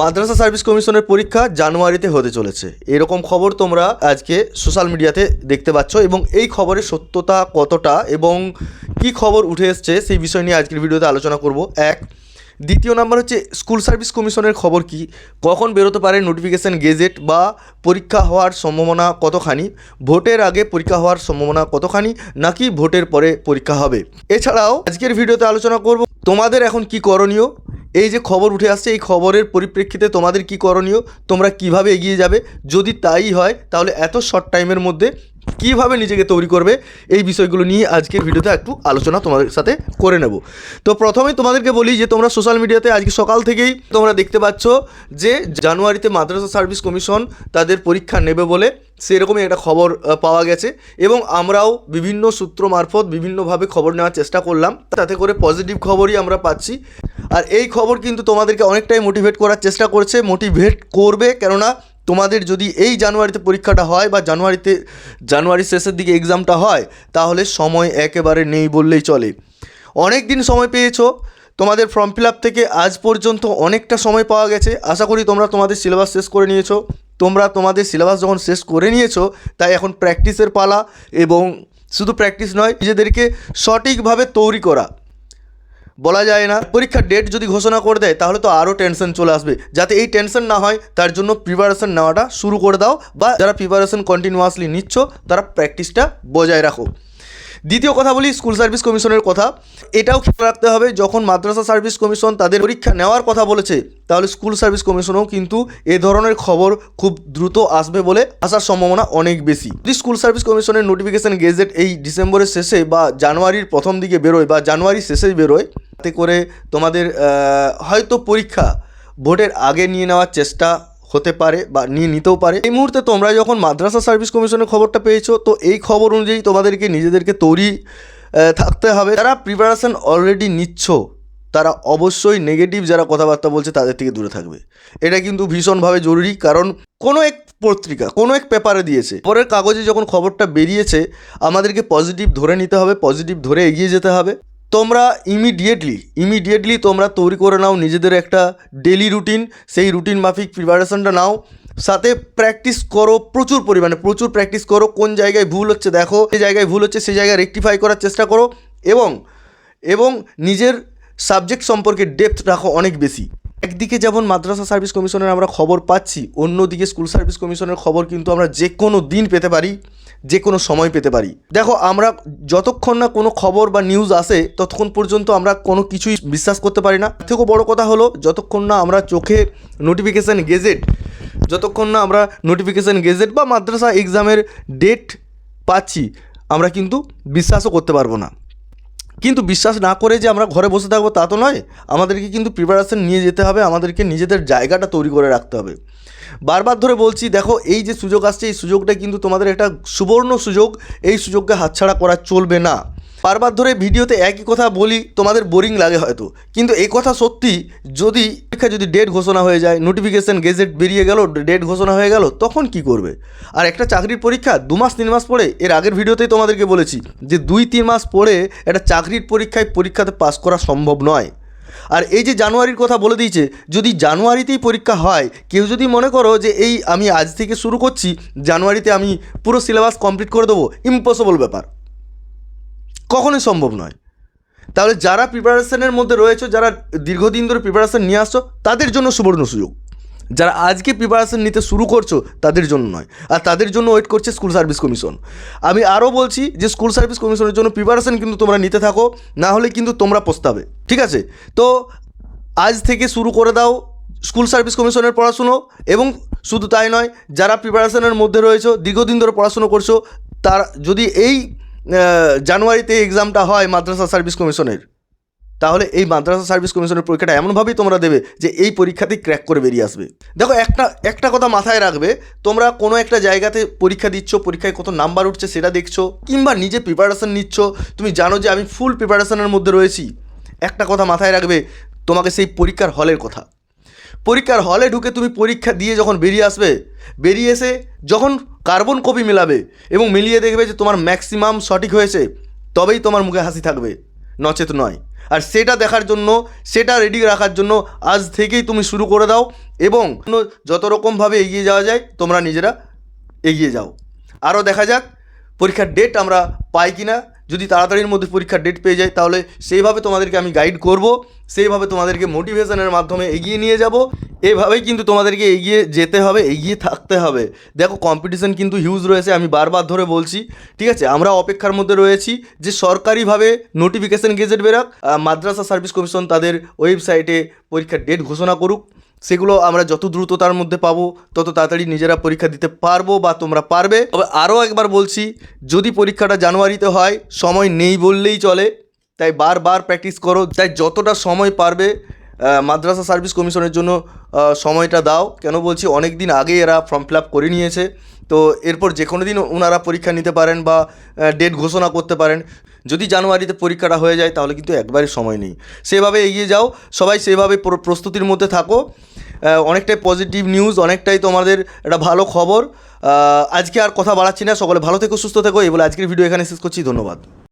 মাদ্রাসা service কমিশনের পরীক্ষা জানুয়ারিতে হতে চলেছে। এরকম খবর তোমরা আজকে সোশ্যাল মিডিয়াতে দেখতে পাচ্ছ এবং এই খবরের সত্যতা কতটা এবং কি খবর উঠে এসছে সেই বিষয় নিয়ে আজকের ভিডিওতে আলোচনা করব। এক, দ্বিতীয় নাম্বার হচ্ছে, স্কুল সার্ভিস কমিশনের খবর কি? কখন বেরোতে পারে নোটিফিকেশান, গেজেট বা পরীক্ষা হওয়ার সম্ভাবনা কতখানি? ভোটের আগে পরীক্ষা হওয়ার সম্ভাবনা কতখানি? নাকি ভোটের পরে পরীক্ষা হবে? এছাড়াও আজকের ভিডিওতে আলোচনা করব, তোমাদের এখন কি করণীয়? এই যে খবর উঠে আসছে, এই খবরের পরিপ্রেক্ষিতে তোমাদের কি করণীয়? তোমরা কীভাবে এগিয়ে যাবে? যদি তাই হয়, তাহলে এত শর্ট টাইমের মধ্যে কীভাবে নিজেকে তৈরি করবে এই বিষয়গুলো নিয়ে আজকে ভিডিওতে একটু আলোচনা তোমাদের সাথে করে নেব। তো প্রথমে তোমাদেরকে বলি যে তোমরা সোশ্যাল মিডিয়াতে আজকে সকাল থেকেই তোমরা দেখতে পাচ্ছ যে জানুয়ারিতে মাদ্রাসা সার্ভিস কমিশন তাদের পরীক্ষা নেবে বলে সেরকমই একটা খবর পাওয়া গেছে এবং আমরাও বিভিন্ন সূত্র মারফত বিভিন্নভাবে খবর নেওয়ার চেষ্টা করলাম। তাতে করে পজিটিভ খবরই আমরা পাচ্ছি। আর এই খবর কিন্তু তোমাদেরকে অনেকটাই মোটিভেট করার চেষ্টা করছে মোটিভেট করবে কেননা তোমাদের যদি এই জানুয়ারিতে পরীক্ষাটা হয় বা জানুয়ারিতে জানুয়ারি শেষের দিকে এক্সামটা হয়, তাহলে সময় একেবারে নেই বললেই চলে। অনেক দিন সময় পেয়েছ, তোমাদের ফর্ম ফিল আপ থেকে আজ পর্যন্ত অনেকটা সময় পাওয়া গেছে। আশা করি তোমরা তোমাদের সিলেবাস শেষ করে নিয়েছো। তোমরা তোমাদের সিলেবাস যখন শেষ করে নিয়েছো, তাই এখন প্র্যাকটিসের পালা এবং শুধু প্র্যাকটিস নয়, নিজেদেরকে সঠিকভাবে তৈরি করা। বলা যায় না। পরীক্ষার ডেট যদি ঘোষণা করে দেয়, তাহলে তো আরও টেনশন চলে আসবে। যাতে এই টেনশন না হয়, তার জন্য প্রিপারেশন নেওয়াটা শুরু করে দাও বা যারা প্রিপারেশন কন্টিনিউয়াসলি নিচ্ছ, তারা প্র্যাকটিসটা বজায় রাখো। দ্বিতীয় কথা বলি স্কুল সার্ভিস কমিশনের কথা। এটাও খেয়াল রাখতে হবে, যখন মাদ্রাসা সার্ভিস কমিশন তাদের পরীক্ষা নেওয়ার কথা বলেছে, তাহলে স্কুল সার্ভিস কমিশনও কিন্তু এ ধরনের খবর খুব দ্রুত আসবে বলে আসার সম্ভাবনা অনেক বেশি। যদি স্কুল সার্ভিস কমিশনের নোটিফিকেশন গেজেট এই ডিসেম্বরের শেষে বা জানুয়ারির প্রথম দিকে বেরোয় বা জানুয়ারির শেষেই বেরোয় তাতে করে তোমাদের হয়তো পরীক্ষা ভোটের আগে নিয়ে নেওয়ার চেষ্টা হতে পারে বা নিয়ে নিতেও পারে। এই মুহূর্তে তোমরা যখন মাদ্রাসা সার্ভিস কমিশনের খবরটা পেয়েছ, তো এই খবর অনুযায়ী তোমাদেরকে নিজেদেরকে তৈরি থাকতে হবে। যারা প্রিপারেশান অলরেডি নিচ্ছ, তারা অবশ্যই নেগেটিভ যারা কথাবার্তা বলছে, তাদের থেকে দূরে থাকবে। এটা কিন্তু ভীষণভাবে জরুরি, কারণ কোনো এক পত্রিকা, কোনো এক পেপারে দিয়েছে, পরের কাগজে যখন খবরটা বেরিয়েছে, আমাদেরকে পজিটিভ ধরে নিতে হবে পজিটিভ ধরে এগিয়ে যেতে হবে। তোমরা ইমিডিয়েটলি ইমিডিয়েটলি তোমরা তৈরি করে নাও নিজেদের একটা ডেলি রুটিন সেই রুটিন মাফিক প্রিপারেশনটা নাও। সাথে প্র্যাকটিস করো প্রচুর পরিমাণে, প্রচুর প্র্যাকটিস করো, কোন জায়গায় ভুল হচ্ছে দেখো, যে জায়গায় ভুল হচ্ছে সেই জায়গায় রেকটিফাই করার চেষ্টা করো এবং এবং নিজের সাবজেক্ট সম্পর্কে ডেপথ রাখো অনেক বেশি। একদিকে যেমন মাদ্রাসা সার্ভিস কমিশনের আমরা খবর পাচ্ছি, অন্যদিকে স্কুল সার্ভিস কমিশনের খবর কিন্তু আমরা যে কোনো দিন পেতে পারি। যে কোনো সময় পেতে পারি। দেখো, আমরা যতক্ষণ না কোনো খবর বা নিউজ আসে, ততক্ষণ পর্যন্ত আমরা কোনো কিছুই বিশ্বাস করতে পারি না। থেকেও বড় কথা হলো, যতক্ষণ না আমরা চোখে নোটিফিকেশান গেজেট যতক্ষণ না আমরা নোটিফিকেশান গেজেট বা মাদ্রাসা এক্সামের ডেট পাচ্ছি, আমরা কিন্তু বিশ্বাসও করতে পারব না। কিন্তু বিশ্বাস না করে যে আমরা ঘরে বসে থাকব তা তো নয়। আমাদেরকে কিন্তু প্রিপারেশন নিয়ে যেতে হবে, আমাদেরকে নিজেদের জায়গাটা তৈরি করে রাখতে হবে। বারবার ধরে বলছি, দেখো, এই যে সুযোগ আসছে, এই সুযোগটা কিন্তু তোমাদের একটা সুবর্ণ সুযোগ, এই সুযোগকে হাতছাড়া করা চলবে না। বারবার ধরে ভিডিওতে একই কথা বলি, তোমাদের বোরিং লাগে হয়তো। কিন্তু এই কথা সত্যি, যদি পরীক্ষা যদি ডেট ঘোষণা হয়ে যায় নোটিফিকেশন গেজেট বেরিয়ে গেল ডেট ঘোষণা হয়ে গেল, তখন কি করবে? আর একটা চাকরির পরীক্ষা দু মাস, তিন মাস পরে এর আগের ভিডিওতেই তোমাদেরকে বলেছি যে দুই, তিন মাস পরে একটা চাকরির পরীক্ষায় পরীক্ষাতে পাস করা সম্ভব নয়। আর এই যে জানুয়ারির কথা বলে দিয়েছে, যদি জানুয়ারিতেই পরীক্ষা হয়, কেউ যদি মনে করো যে এই আমি আজ থেকে শুরু করছি, জানুয়ারিতে আমি পুরো সিলেবাস কমপ্লিট করে দেবো ইম্পসিবল ব্যাপার। কখনোই সম্ভব নয়। তাহলে যারা প্রিপারেশনের মধ্যে রয়েছে, যারা দীর্ঘদিন ধরে প্রিপারেশান নিয়ে আসছো, তাদের জন্য সুবর্ণ সুযোগ। যারা আজকে প্রিপারেশান নিতে শুরু করছ, তাদের জন্য নয়। আর তাদের জন্য ওয়েট করছে স্কুল সার্ভিস কমিশন। আমি আরও বলছি যে স্কুল সার্ভিস কমিশনের জন্য প্রিপারেশান কিন্তু তোমরা নিতে থাকো, না হলে কিন্তু তোমরা পস্তাবে। ঠিক আছে? তো আজ থেকে শুরু করে দাও স্কুল সার্ভিস কমিশনের পড়াশুনো, এবং শুধু তাই নয়, যারা প্রিপারেশানের মধ্যে রয়েছে, দীর্ঘদিন ধরে পড়াশুনো করছ, তার যদি এই জানুয়ারিতে এক্সামটা হয় মাদ্রাসা সার্ভিস কমিশনের তাহলে এই মাদ্রাসা সার্ভিস কমিশনের পরীক্ষাটা এমনভাবেই তোমরা দেবে যে এই পরীক্ষাতেই ক্র্যাক করে বেরিয়ে আসবে। দেখো, একটা একটা কথা মাথায় রাখবে, তোমরা কোনো একটা জায়গাতে পরীক্ষা দিচ্ছ, পরীক্ষায় কত নাম্বার উঠছে সেটা দেখছ, কিংবা নিজে প্রিপারেশান নিচ্ছ, তুমি জানো যে আমি ফুল প্রিপারেশনের মধ্যে রয়েছি। একটা কথা মাথায় রাখবে, তোমাকে সেই পরীক্ষার হলের কথা। পরীক্ষার হলে ঢুকে তুমি পরীক্ষা দিয়ে যখন বেরিয়ে আসবে, বেরিয়ে এসে যখন কার্বন কপি মেলাবে এবং মিলিয়ে দেখবে যে তোমার ম্যাক্সিমাম সঠিক হয়েছে, তবেই তোমার মুখে হাসি থাকবে। নচেত নয়। আর সেটা দেখার জন্য, সেটা রেডি রাখার জন্য আজ থেকেই তুমি শুরু করে দাও এবং যত রকমভাবে এগিয়ে যাওয়া যায়, তোমরা নিজেরা এগিয়ে যাও। আরও দেখা যাক পরীক্ষার ডেট আমরা পাই কি না যদি তাড়াতাড়ির মধ্যে পরীক্ষার ডেট পেয়ে যাই তাহলে সেইভাবে তোমাদেরকে আমি গাইড করব, সেইভাবে তোমাদেরকে মোটিভেশনের মাধ্যমে এগিয়ে নিয়ে যাব। এভাবেই কিন্তু তোমাদেরকে এগিয়ে যেতে হবে, এগিয়ে থাকতে হবে। দেখো কম্পিটিশন কিন্তু হিউজ রয়েছে, আমি বারবার ধরে বলছি, ঠিক আছে? আমরা অপেক্ষার মধ্যে রয়েছি যে সরকারিভাবে নোটিফিকেশন গেজেট বেরাক মাদ্রাসা সার্ভিস কমিশন তাদের ওয়েবসাইটে পরীক্ষার ডেট ঘোষণা করুক। সেগুলো আমরা যত দ্রুততার মধ্যে পাবো, তত তাড়াতাড়ি নিজেরা পরীক্ষা দিতে পারব বা তোমরা পারবে। তবে আরও একবার বলছি, যদি পরীক্ষাটা জানুয়ারিতে হয়, সময় নেই বললেই চলে। তাই বারবার প্র্যাকটিস করো। তাই যতটা সময় পারবে মাদ্রাসা সার্ভিস কমিশনের জন্য সময়টা দাও। কেন বলছি অনেক দিন আগেই এরা ফর্ম ফিল আপ করে নিয়েছে। তো এরপর যে কোনো দিন ওনারা পরীক্ষা নিতে পারেন বা ডেট ঘোষণা করতে পারেন। যদি জানুয়ারিতে পরীক্ষাটা হয়ে যায়, তাহলে কিন্তু একবারে সময় নেই। সেভাবে এগিয়ে যাও। সবাই সেভাবে প্র- প্রস্তুতির মধ্যে থাকো। অনেকটাই পজিটিভ নিউজ অনেকটাই তোমাদের একটা ভালো খবর। আজকে আর কথা বাড়াচ্ছি না। সকলে ভালো থেকো, সুস্থ থেকো। এই বলে আজকের ভিডিও এখানে শেষ করছি। ধন্যবাদ।